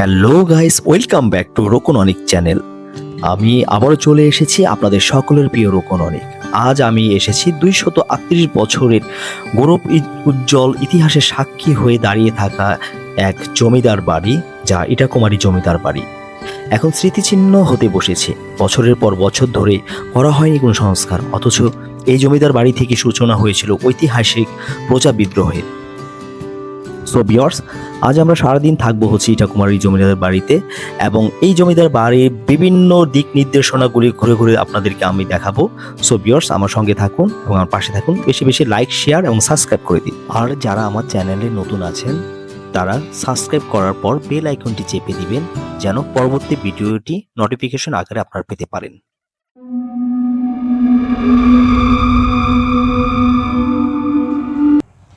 Hello guys, welcome back to Rokon Anik channel. আমি আবারও চলে এসেছি আপনাদের সকলের প্রিয় রোকন অনিক আজ আমি এসেছি দুইশত আটত্রিশ বছরের গৌরব উজ্জ্বল ইতিহাসে সাক্ষী হয়ে দাঁড়িয়ে থাকা এক জমিদার বাড়ি, যা ইটাকুমারী জমিদার বাড়ি। এখন স্মৃতিচিহ্ন হতে বসেছে। বছরের পর বছর ধরে করা হয়নি কোনো সংস্কার, অথচ এই জমিদার বাড়ি থেকে সূচনা হয়েছিল ঐতিহাসিক প্রজা বিদ্রোহের সো বিয়ার্স আজ আমরা সারাদিন থাকব হচ্ছে ইটাকুমারী জমিদার বাড়িতে এবং এই জমিদার বাড়ির বিভিন্ন দিক নির্দেশনাগুলি ঘুরে ঘুরে আপনাদেরকে আমি দেখাবো। সো বিয়ার্স আমার সঙ্গে থাকুন এবং আমার পাশে থাকুন। বেশি বেশি লাইক শেয়ার এবং সাবস্ক্রাইব করে দিন। আর যারা আমার চ্যানেলে নতুন আছেন, তারা সাবস্ক্রাইব করার পর বেল আইকনটি চেপে দিবেন, যেন পরবর্তী ভিডিওটি নোটিফিকেশন আকারে আপনারা পেতে পারেন।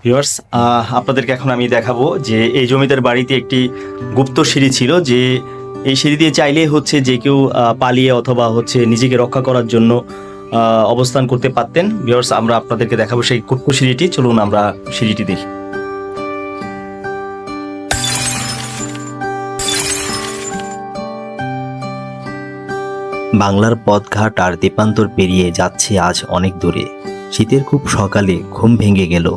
ভিউয়ার্স আপনাদেরকে এখন আমি দেখাবো যে এই জমিদার বাড়িতে একটি গুপ্ত সিঁড়ি ছিল যে এই সিঁড়ি দিয়ে চাইলে হচ্ছে যে কেউ পালিয়ে অথবা হচ্ছে নিজেকে রক্ষা করার জন্য অবস্থান করতে পারতেন। ভিউয়ার্স, আমরা আপনাদেরকে দেখাবো সেই গুপ্ত সিঁড়িটি। চলুন আমরা সিঁড়িটি দেখি। বাংলার পথঘাট আর দ্বীপান্তর পেরিয়ে যাচ্ছে আজ অনেক দূরে। শীতের খুব সকালে ঘুম ভেঙে গেল।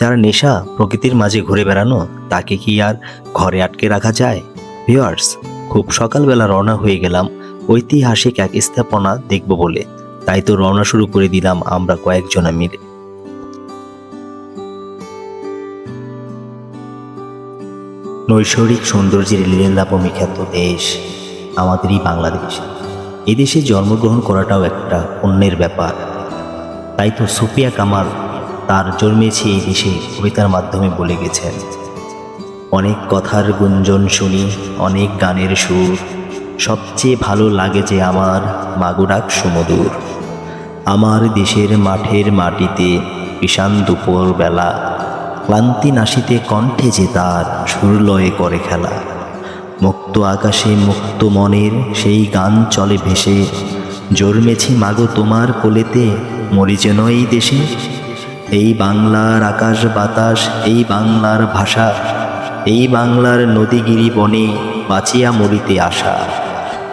যার নেশা প্রকৃতির মাঝে ঘুরে বেড়ানো, তাকে কি আর ঘরে আটকে রাখা যায়? ভিওয়ার্স খুব সকালবেলা রওনা হয়ে গেলাম। ঐতিহাসিক এক স্থাপনা দেখব বলে। তাই তো রওনা শুরু করে দিলাম আমরা কয়েকজনা মিলে। নৈসর্গিক সৌন্দর্যের লীলাপমি খ্যাত দেশ আমাদেরই বাংলাদেশ। এদেশে জন্মগ্রহণ করাটাও একটা অন্যের ব্যাপার। তাই তো সুফিয়া কামাল তার জন্মেছে এই দেশে কবিতার মাধ্যমে বলে গেছেন। অনেক কথার গুঞ্জন শুনি, অনেক গানের সুর। সবচেয়ে ভালো লাগে যে আমার মাগুরাক সুমধুর। আমার দেশের মাঠের মাটিতে ঈশান দুপুর বেলা ক্লান্তি নাশিতে কণ্ঠে যে তার সুরলয়ে করে খেলা। মুক্ত আকাশে মুক্ত মনের সেই গান চলে ভেসে, জন্মেছি মাগো তোমার কোলেতে, মরি যেন এই দেশে। এই বাংলার আকাশ বাতাস, এই বাংলার ভাষা, এই বাংলার নদীগিরি বনে বাঁচিয়া মরিতে আসা।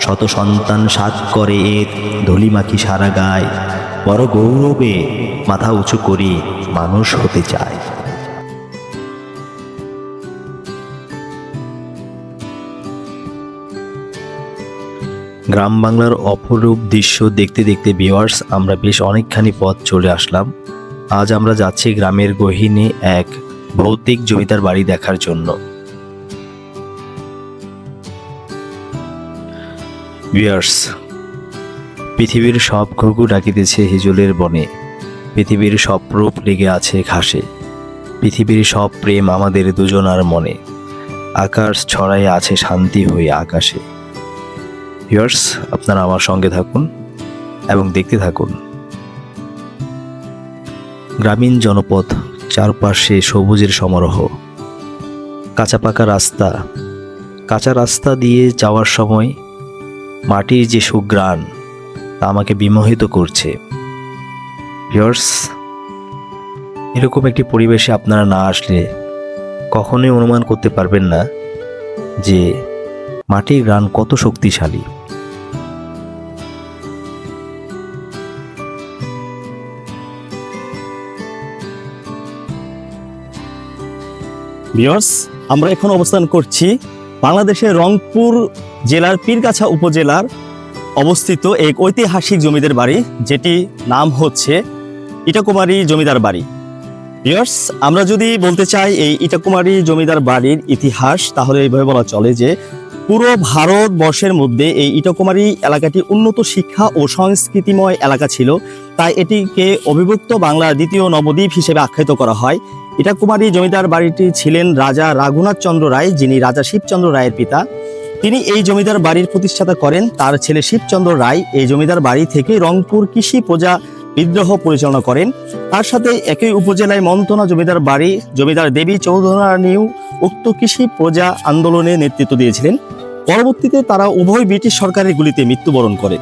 শত সন্তান সাত করে এর ধলিমাখি সারা গায়, বড় গৌরবে মাথা উঁচু করি মানুষ হতে চায়। গ্রাম বাংলার অপরূপ দৃশ্য দেখতে দেখতে ভিওয়ার্স আমরা বেশ অনেকখানি পথ চলে আসলাম। আজ আমরা যাচ্ছি গ্রামের গহীনে এক ভৌতিক জমিদার বাড়ি দেখার জন্য। ভিওয়ার্স পৃথিবীর সব ঘুঘু ডাকিতেছে হিজলের বনে। পৃথিবীর সব রূপ লেগে আছে ঘাসে। পৃথিবীর সব প্রেম আমাদের দুজনার মনে। আকাশ ছড়াই আছে শান্তি হয়ে আকাশে। ভিউয়ার্স আপনারা আমার সঙ্গে থাকুন এবং দেখতে থাকুন। গ্রামীণ জনপদ চারপাশে সবুজের সমারোহ। কাঁচা পাকা রাস্তা। কাঁচা রাস্তা দিয়ে যাওয়ার সময় মাটির যে সুগ্রাণ তা আমাকে বিমোহিত করছে। ভিউয়ার্স, এরকম একটি পরিবেশে আপনারা না আসলে কখনোই অনুমান করতে পারবেন না যে মাটির গ্রাণ কত শক্তিশালী। ভিউয়ার্স আমরা এখন অবস্থান করছি বাংলাদেশের রংপুর জেলার পীরগাছা উপজেলার অবস্থিত এক ঐতিহাসিক জমিদার বাড়ি, যেটি নাম হচ্ছে ইটাকুমারী জমিদার বাড়ি। ভিউয়ার্স আমরা যদি বলতে চাই এই ইটাকুমারী জমিদার বাড়ির ইতিহাস, তাহলে এইভাবে বলা চলে যে পুরো ভারতবর্ষের মধ্যে এই ইটাকুমারী এলাকাটি উন্নত শিক্ষা ও সংস্কৃতিময় এলাকা ছিল। তাই এটিকে অবিভক্ত বাংলার দ্বিতীয় নবদ্বীপ হিসেবে আখ্যায়িত করা হয়। ইটাকুমারী জমিদার বাড়িটি ছিলেন রাজা রাঘুনাথ চন্দ্র রায়, যিনি রাজা শিবচন্দ্র রায়ের পিতা। তিনি এই জমিদার বাড়ির প্রতিষ্ঠাতা করেন। তার ছেলে শিবচন্দ্র রায় এই জমিদার বাড়ি থেকে রংপুর কৃষি প্রজা বিদ্রোহ পরিচালনা করেন। তার সাথে একই উপজেলায় মন্তনা জমিদার বাড়ি জমিদার দেবী চৌধুরানীও উক্ত কৃষি প্রজা আন্দোলনে নেতৃত্ব দিয়েছিলেন। পরবর্তীতে তারা উভয় ব্রিটিশ সরকারের গুলিতে মৃত্যুবরণ করে।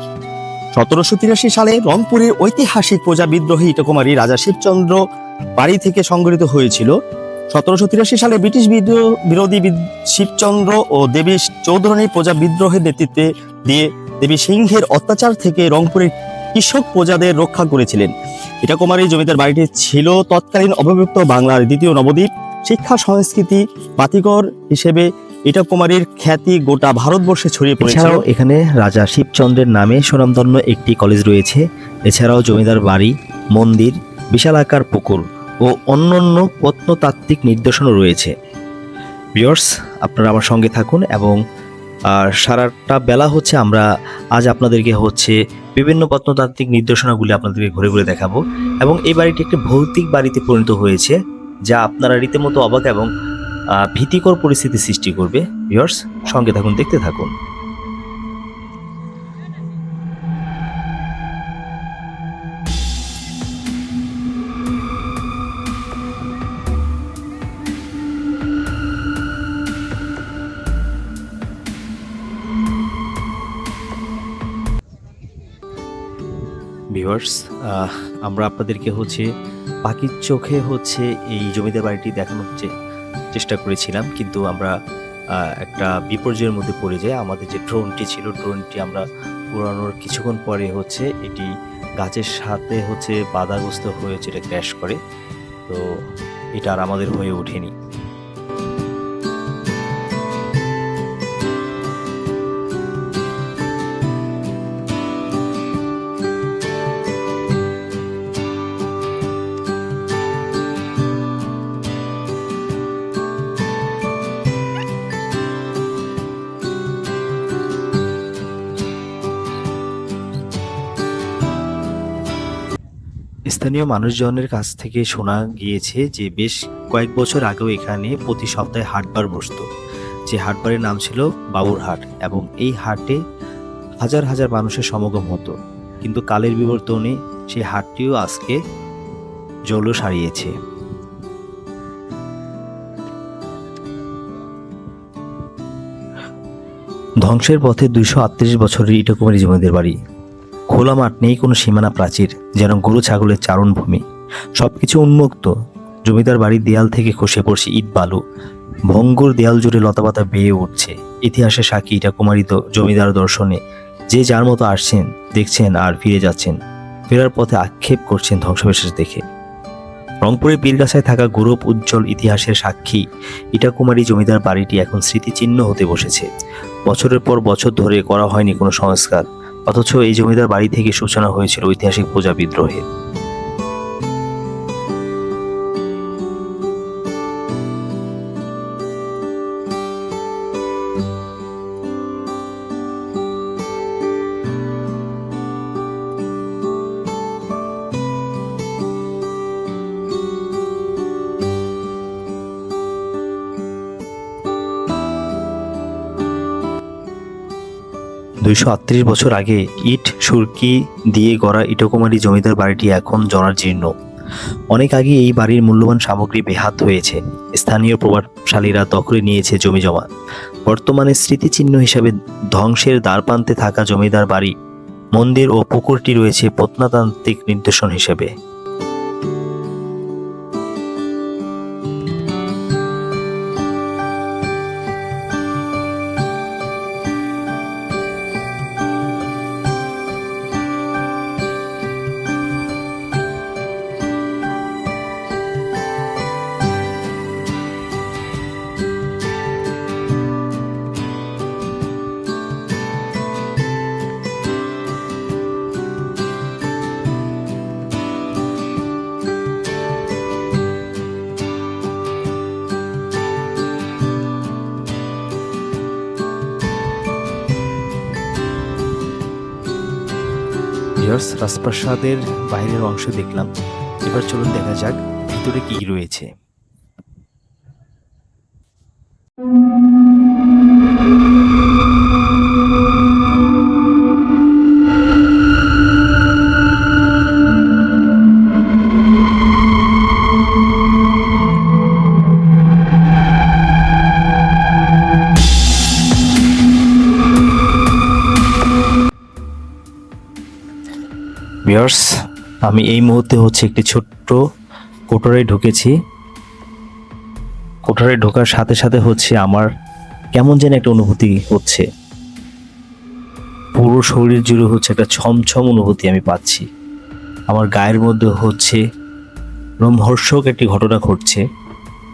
সতেরোশো তিরাশি সালে রংপুরের ঐতিহাসিক প্রজা বিদ্রোহী ইটকুমারী রাজা শিবচন্দ্র বাড়ি থেকে সংগঠিত হয়েছিল। সতেরোশো তিরাশি সালে ব্রিটিশ বিরোধী শিবচন্দ্র ও দেবী চৌধুরানী প্রজা বিদ্রোহের নেতৃত্বে দিয়ে দেবী সিংহের অত্যাচার থেকে রংপুরের কৃষক প্রজাদের রক্ষা করেছিলেন। ইটাকুমারী জমিদার বাড়িটি ছিল তৎকালীন অবভুক্ত বাংলার দ্বিতীয় নবদ্বীপ শিক্ষা সংস্কৃতি বাতিঘর হিসেবে এটা কুমারীর খ্যাতি গোটা ভারতবর্ষে ছড়িয়ে পড়েছিল এছাড়াও এখানে রাজা শিবচন্দ্রের নামে সুনামধন্য একটি কলেজ রয়েছে। এছাড়াও জমিদার বাড়ি, মন্দির, বিশালাকার পুকুর ও অন্যান্য প্রত্নতাত্ত্বিক নিদর্শনও রয়েছে। ভিউয়ার্স, আপনারা আমার সঙ্গে থাকুন এবং আর সারাটা বেলা হচ্ছে আমরা, আজ আপনাদেরকে হচ্ছে বিভিন্ন প্রত্নতাত্ত্বিক নির্দেশনাগুলি আপনাদেরকে ঘুরে ঘুরে দেখাবো। এবং এই বাড়িটি একটি ভৌতিক বাড়িতে পরিণত হয়েছে, যা আপনারা রীতিমতো অবাক এবং ভীতিকর পরিস্থিতি সৃষ্টি করবে। ভিউয়ার্স সঙ্গে থাকুন, দেখতে থাকুন। আমরা আপনাদেরকে হচ্ছে পাখির চোখে হচ্ছে এই জমিদার বাড়িটি দেখানো চে- চেষ্টা করেছিলাম, কিন্তু আমরা একটা বিপর্যয়ের মধ্যে পড়ে যাই। আমাদের যে ড্রোনটি ছিল, ড্রোনটি আমরা উড়ানোর কিছুক্ষণ পরে হচ্ছে এটি গাছের সাথে হচ্ছে বাধাগ্রস্ত হয়েছে এটা ক্র্যাশ করে। তো এটা আর আমাদের হয়ে ওঠেনি। স্থানীয় মানুষজনের কাছ থেকে শোনা গিয়েছে যে বেশ কয়েক বছর আগেও এখানে প্রতি সপ্তাহে হাটবার বসতো। যে হাটবারের নাম ছিল বাবুর হাট এবং এই হাটে হাজার হাজার মানুষের সমাগম হতো। কিন্তু কালের বিবর্তনে সেই হাটটিও আজকে জলস সারিয়েছে। ধ্বংসের পথে দুইশো আটত্রিশ বছরের ইটকুমারী জমিদের বাড়ি। খোলা মাঠ নেই কোনো সীমানা প্রাচীর, যেন গরু ছাগলের চারণভূমি। সবকিছু উন্মুক্ত। জমিদার বাড়ির দেয়াল থেকে খসে পড়ছে ইট বালু। ভঙ্গুর দেয়াল জুড়ে লতাপাতা বেয়ে উঠছে। ইতিহাসে সাক্ষী এটা কুমারিত জমিদার দর্শনে যে যার মতো আসছেন, দেখছেন আর ফিরে যাচ্ছেন। ফেরার পথে আক্ষেপ করছেন ধ্বংসাবশেষ দেখে। রংপুরের পীরগাছায় থাকা গৌরব উজ্জ্বল ইতিহাসের সাক্ষী ইটাকুমারী জমিদার বাড়িটি এখন স্মৃতিচিহ্ন হতে বসেছে। বছরের পর বছর ধরে করা হয়নি কোনো সংস্কার। অথচ এই জমিদার বাড়ি থেকে সূচনা হয়েছিল ঐতিহাসিক প্রজা বিদ্রোহের দুইশো আটত্রিশ বছর আগে ইট, সুরকি দিয়ে গড়া ইটকুমারী জমিদার বাড়িটি এখন জরাজীর্ণ অনেক আগে এই বাড়ির মূল্যবান সামগ্রী বেহাত হয়েছে। স্থানীয় প্রভাবশালীরা দখলে নিয়েছে জমি জমা। বর্তমানে স্মৃতিচিহ্ন হিসাবে ধ্বংসের দ্বারপ্রান্তে থাকা জমিদার বাড়ি, মন্দির ও পুকুরটি রয়েছে প্রত্নতান্ত্রিক নির্দেশন হিসেবে। ভিউয়ার্স রাজপ্রাসাদের বাইরের অংশ দেখলাম। এবার চলুন দেখা যাক ভিতরে কি রয়েছে। ভিউয়ার্স আমি এই মুহূর্তে হচ্ছে একটি ছোট্ট কোটরে ঢুকেছি। কোঠারে ঢোকার সাথে সাথে হচ্ছে আমার কেমন যেন একটা অনুভূতি হচ্ছে। পুরো শরীর জুড়ে হচ্ছে একটা ছমছম অনুভূতি আমি পাচ্ছি। আমার গায়ের মধ্যে হচ্ছে রোমহর্ষক একটি ঘটনা ঘটছে।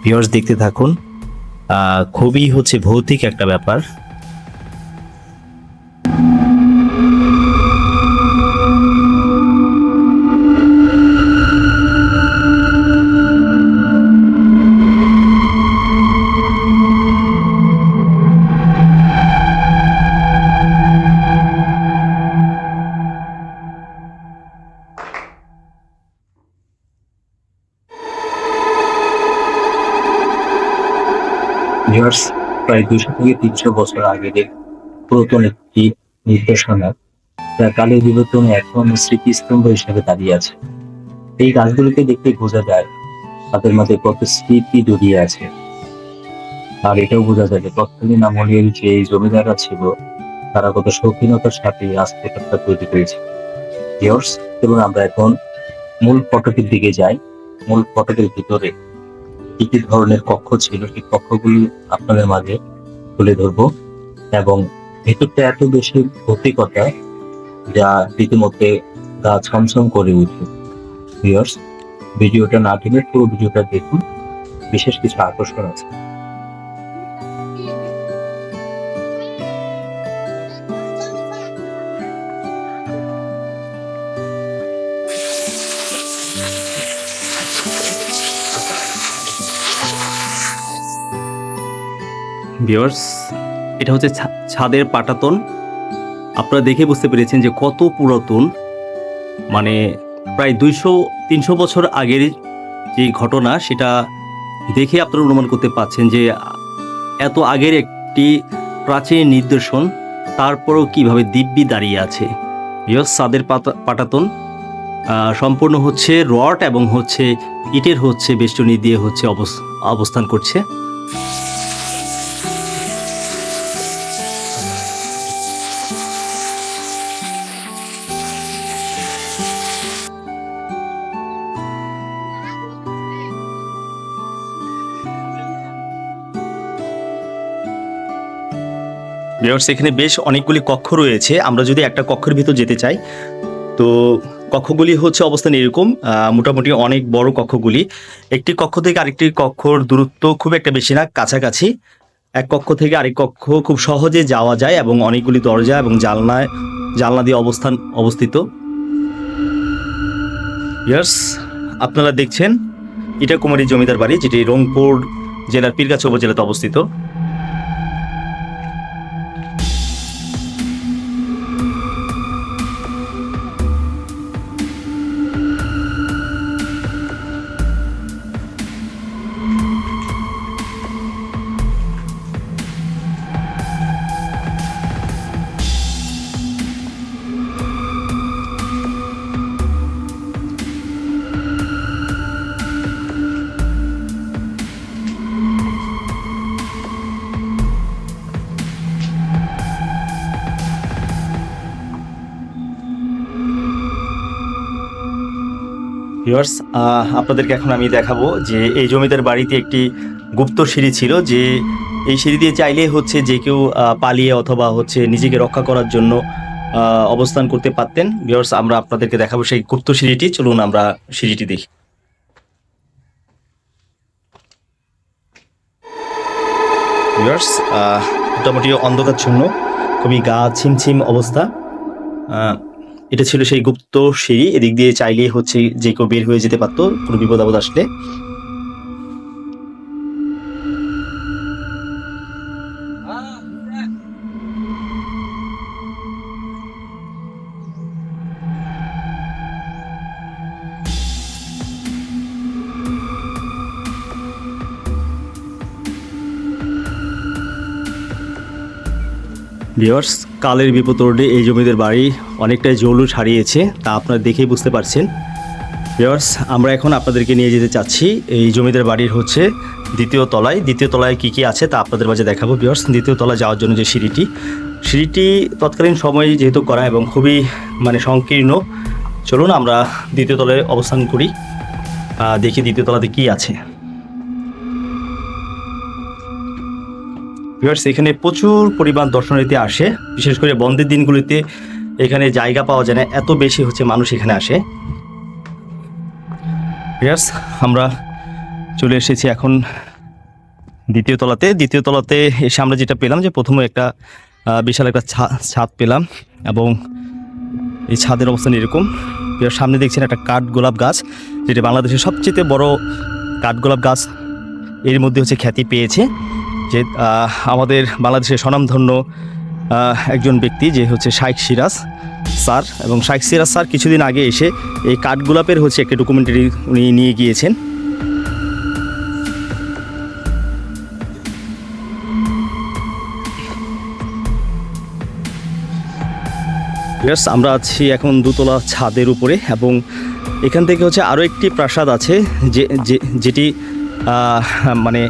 ভিউয়ার্স দেখতে থাকুন। খুবই হচ্ছে ভৌতিক একটা ব্যাপার। ভিউয়ার্স প্রায় দুশো থেকে তিনশো বছর আগের পুরাতন একটি নির্দেশনা যা কালের বিবর্তনে এখন স্মৃতিস্তম্ভ হিসেবে দাঁড়িয়ে আছে। এই গাছগুলোকে দেখতে বোঝা যায় তাদের মধ্যে কত স্মৃতি জড়িয়ে আছে। আর এটাও বোঝা যায় যে তৎকালীন আমলের যে এই জমিদাররা ছিল, তারা কত শৌখিনতার সাথে আস্থাটা তৈরি করেছে। এবং আমরা এখন মূল ফটকের দিকে যাই, মূল ফটকের ভিতরে। কি কি ধরনের কক্ষ ছিল সেই কক্ষগুলি আপনাদের মাঝে তুলে ধরবো। এবং ভেতরটা এত বেশি ভৌতিকতা যা রীতিমধ্যে গা ছমছম করে উঠে। ভিউয়ার্স ভিডিওটা না টেনে পুরো ভিডিওটা দেখুন। বিশেষ কিছু আকর্ষণ আছে। ভিউয়ার্স, এটা হচ্ছে ছাদের পাটাতন। আপনারা দেখে বুঝতে পেরেছেন যে কত পুরাতন। মানে প্রায় দুইশো, তিনশো বছর আগের যে ঘটনা, সেটা দেখে আপনারা অনুমান করতে পাচ্ছেন যে এত আগের একটি প্রাচীন নিদর্শন, তারপরেও কীভাবে দিব্যি দাঁড়িয়ে আছে। ভিউয়ার্স, ছাদের পাতা পাটাতন সম্পূর্ণ হচ্ছে রড এবং হচ্ছে ইটের হচ্ছে বেষ্টনী দিয়ে হচ্ছে অবস- অবস্থান করছে। ভিউয়ার্স এখানে বেশ অনেকগুলি কক্ষ রয়েছে। আমরা যদি একটা কক্ষের ভিতর যেতে চাই, তো কক্ষগুলি হচ্ছে অবস্থান এরকম মোটামুটি অনেক বড় কক্ষগুলি। একটি কক্ষ থেকে আরেকটি কক্ষর দূরত্ব খুব একটা বেশি না, কাছাকাছি। এক কক্ষ থেকে আরেক কক্ষ খুব সহজে যাওয়া যায় এবং অনেকগুলি দরজা এবং জানলায় জানলা দিয়ে অবস্থান অবস্থিত। ইয়ার্স আপনারা দেখছেন এটা কুমারী জমিদার বাড়ি, যেটি রংপুর জেলার পীরগাছা উপজেলাতে অবস্থিত। ভিউয়ার্স আপনাদেরকে এখন আমি দেখাবো যে এই জমিদার বাড়িতে একটি গুপ্ত সিঁড়ি ছিল যে এই সিঁড়ি দিয়ে চাইলে হচ্ছে যে কেউ পালিয়ে অথবা হচ্ছে নিজেকে রক্ষা করার জন্য অবস্থান করতে পারতেন। ভিউয়ার্স, আমরা আপনাদেরকে দেখাবো সেই গুপ্ত সিঁড়িটি। চলুন আমরা সিঁড়িটি দেখি। ভিউয়ার্স মোটামুটি অন্ধকার অন্ধকারচ্ছন্ন, খুবই গা ছিমছিম অবস্থা। এটা ছিল সেই গুপ্ত সিঁড়ি, এদিক দিয়ে চাইলেই হচ্ছে যে কেউ বের হয়ে যেতে পারতো, কোনো বিপদ আপদ আসলে। ভিওয়ার্স কালের বিপদে এই জমিদের বাড়ি অনেকটাই জৌলুস হারিয়েছে, তা আপনারা দেখেই বুঝতে পারছেন। ভিওয়ার্স আমরা এখন আপনাদেরকে নিয়ে যেতে চাচ্ছি। এই জমিদার বাড়ির হচ্ছে দ্বিতীয় তলায়। দ্বিতীয় তলায় কি কি আছে তা আপনাদের মাঝে দেখাবো ভিওয়ার্স দ্বিতীয় তলায় যাওয়ার জন্য যে সিঁড়িটি সিঁড়িটি তৎকালীন সময়ে যেহেতু করা এবং খুবই মানে সংকীর্ণ, চলুন আমরা দ্বিতীয় তলায় অবস্থান করি। দেখি দ্বিতীয় তলাতে কি আছে। ভিউয়ার্স, এখানে প্রচুর পরিমাণ দর্শনার্থী আসে। বিশেষ করে বন্ধের দিনগুলিতে এখানে জায়গা পাওয়া যায় না, এত বেশি হচ্ছে মানুষ এখানে আসে। আমরা চলে এসেছি এখন দ্বিতীয় তলাতে। দ্বিতীয় তলাতে এসে আমরা যেটা পেলাম যে প্রথমে একটা বিশাল একটা ছাদ পেলাম এবং এই ছাদের অবস্থান এরকম। এর সামনে দেখছেন একটা কাঠ গোলাপ গাছ, যেটা বাংলাদেশের সবচেয়ে বড় কাঠ গোলাপ গাছ। এর মধ্যে হচ্ছে খ্যাতি পেয়েছে যে আমাদের বাংলাদেশের স্বনামধন্য একজন ব্যক্তি যে হচ্ছে শাইখ সিরাজ স্যার এবং শাইখ সিরাজ স্যার কিছুদিন আগে এসে এই কাঠগোলাপের হচ্ছে একটা ডকুমেন্টারি উনি নিয়ে গিয়েছেন। আমরা আছি এখন দুতলা ছাদের উপরে এবং এখান থেকে হচ্ছে আরও একটি প্রাসাদ আছে যে- যেটি মানে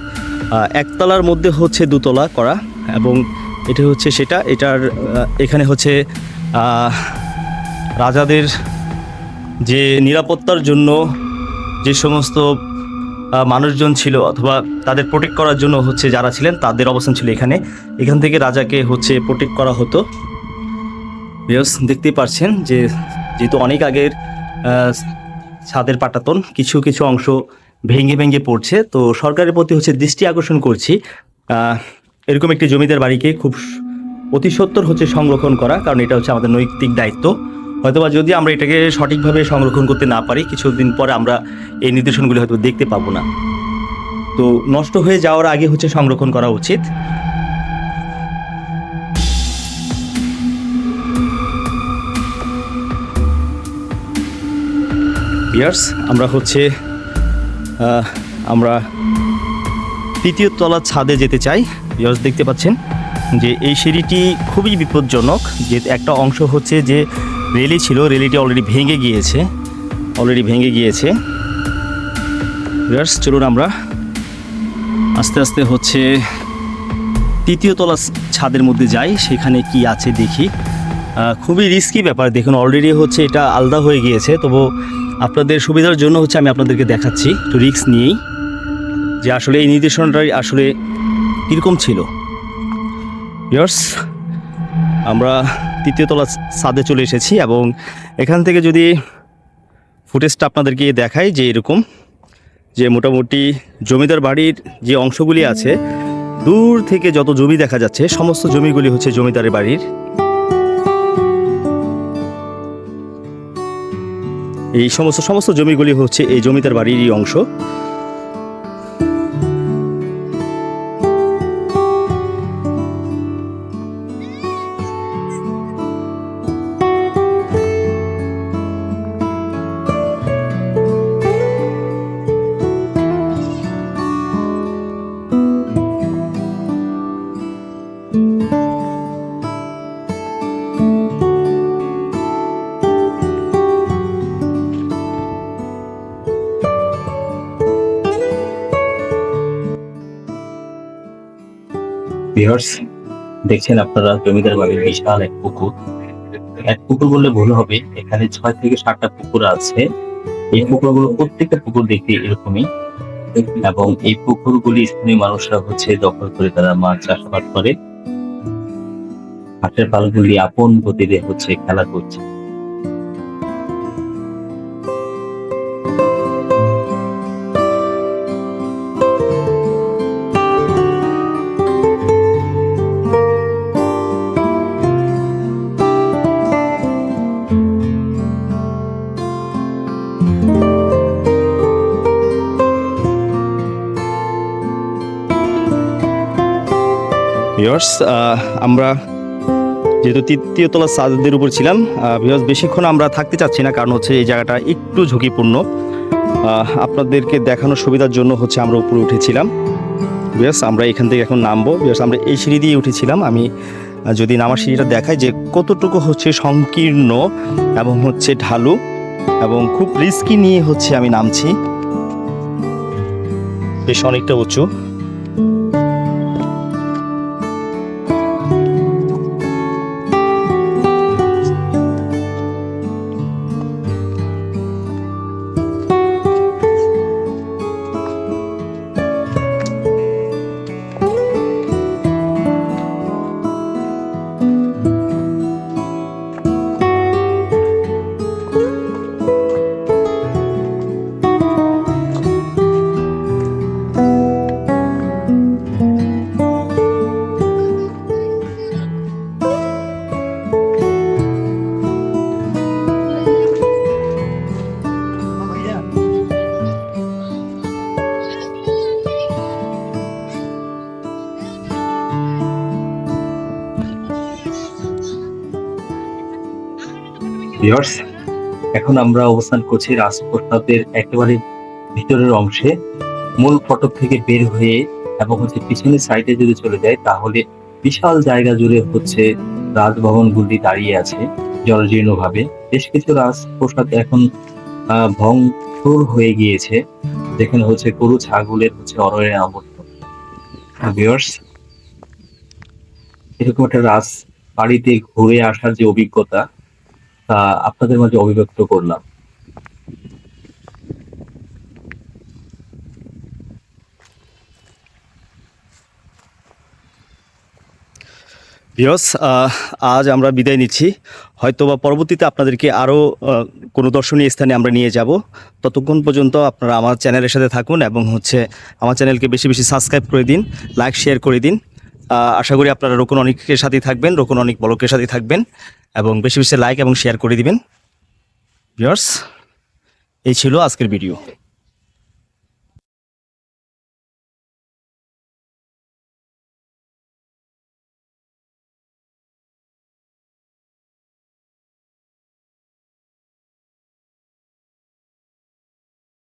একতলার মধ্যে হচ্ছে দুতলা করা এবং এটা হচ্ছে সেটা, এটার এখানে হচ্ছে রাজাদের যে নিরাপত্তার জন্য যে সমস্ত মানুষজন ছিল অথবা তাদের প্রোটেক্ট করার জন্য হচ্ছে যারা ছিলেন, তাদের অবস্থান ছিল এখানে। এখান থেকে রাজাকে হচ্ছে প্রোটেক্ট করা হতো। ভিউয়ার্স দেখতেই পারছেন যে যেহেতু অনেক আগের ছাদের পাটাতন, কিছু কিছু অংশ ভেঙে ভেঙে পড়ছে, তো সরকারের প্রতি হচ্ছে দৃষ্টি আকর্ষণ করছি। এরকম একটি জমিদার বাড়িকে খুব অতি সত্তর হচ্ছে সংরক্ষণ করা, কারণ এটা হচ্ছে আমাদের নৈতিক দায়িত্ব। হয়তোবা যদি আমরা এটাকে সঠিকভাবে সংরক্ষণ করতে না পারি, কিছুদিন পরে আমরা এই নির্দেশনগুলি হয়তো দেখতে পাবো না। তো নষ্ট হয়ে যাওয়ার আগে হচ্ছে সংরক্ষণ করা উচিত। ইয়ার্স, আমরা হচ্ছে আমরা তৃতীয় তলার ছাদে যেতে চাই। ইয়ার্স দেখতে পাচ্ছেন যে এই সিঁড়িটি খুবই বিপজ্জনক। যে একটা অংশ হচ্ছে যে রেলি ছিল, রেলিটি অলরেডি ভেঙে গিয়েছে অলরেডি ভেঙে গিয়েছে। ইয়ার্স চলুন আমরা আস্তে আস্তে হচ্ছে তৃতীয় তলা ছাদের মধ্যে যাই, সেখানে কি আছে দেখি। খুবই রিস্কি ব্যাপার, দেখুন অলরেডি হচ্ছে এটা আলাদা হয়ে গিয়েছে। তবু আপনাদের সুবিধার জন্য হচ্ছে আমি আপনাদেরকে দেখাচ্ছি, একটু রিস্ক নিয়েই। যে আসলে এই নির্দেশনটাই আসলে কীরকম ছিল? ইয়ার্স আমরা তৃতীয় তলা ছাদে চলে এসেছি এবং এখান থেকে যদি ফুটেজটা আপনাদেরকে দেখাই যে এরকম যে মোটামুটি জমিদার বাড়ির যে অংশগুলি আছে দূর থেকে যত জমি দেখা যাচ্ছে সমস্ত জমিগুলি হচ্ছে জমিদারের বাড়ির। এই সমস্ত সমস্ত জমিগুলি হচ্ছে এই জমিদার বাড়িরই অংশ। দেখছেন আপনারা জমিদার বাড়ির বিশাল এক পুকুর। এক পুকুর বললে ভুল হবে, এখানে ছয় থেকে সাতটা পুকুর আছে। এই পুকুরগুলো প্রত্যেকটা পুকুর দেখতে এরকমই। এবং এই পুকুরগুলি স্থানীয় মানুষরা হচ্ছে দখল করে তারা মাছ চাষাবাদ করে। হাটের পালগুলি আপন গতিতে হচ্ছে খেলা করছে। ভিওর্স আমরা যেহেতু তৃতীয় তলা সাদের উপর ছিলাম ভিওর্স বেশিক্ষণ আমরা থাকতে চাচ্ছি না, কারণ হচ্ছে এই জায়গাটা একটু ঝুঁকিপূর্ণ। আপনাদেরকে দেখানোর সুবিধার জন্য হচ্ছে আমরা উপরে উঠেছিলাম। ভিওর্স আমরা এখান থেকে এখন নামবো। ভিওর্স আমরা এই সিঁড়ি দিয়ে উঠেছিলাম। আমি যদি নামার সিঁড়িটা দেখাই যে কতটুকু হচ্ছে সংকীর্ণ এবং হচ্ছে ঢালু এবং খুব রিস্কি নিয়ে হচ্ছে আমি নামছি। বেশ অনেকটা উঁচু। ভিউয়ার্স এখন আমরা অবস্থান করছি রাজপ্রসাদের একেবারে ভিতরের অংশে। মূল ফটক থেকে বের হয়ে এবং হচ্ছে পিছনের সাইডে যদি চলে যায়, তাহলে বিশাল জায়গা জুড়ে হচ্ছে রাজভবনগুলি দাঁড়িয়ে আছে জলজীর্ণভাবে। বেশ কিছু রাজপ্রসাদ এখন ভংসুর হয়ে গিয়েছে। যেখানে হচ্ছে গরু, ছাগলের হচ্ছে অরয়ে আবদ্ধ ভিউয়ার্স এরকম একটা রাজ বাড়িতে ঘুরে আসার যে অভিজ্ঞতা আপনাদের মাঝে অভিব্যক্ত করলাম। ভিওস আজ আমরা বিদায় নিচ্ছি। হয়তো বা পরবর্তীতে আপনাদেরকে আরও কোনো দর্শনীয় স্থানে আমরা নিয়ে যাব। ততক্ষণ পর্যন্ত আপনারা আমার চ্যানেলের সাথে থাকুন এবং হচ্ছে আমার চ্যানেলকে বেশি বেশি সাবস্ক্রাইব করে দিন, লাইক, শেয়ার করে দিন। আশা করি আপনারা রোকন অনেকের সাথেই থাকবেন, রোকন অনেক বলকের সাথেই থাকবেন, এবং বেশি বেশি লাইক এবং শেয়ার করে দিবেন। ভিওর্স এই ছিল আজকের ভিডিও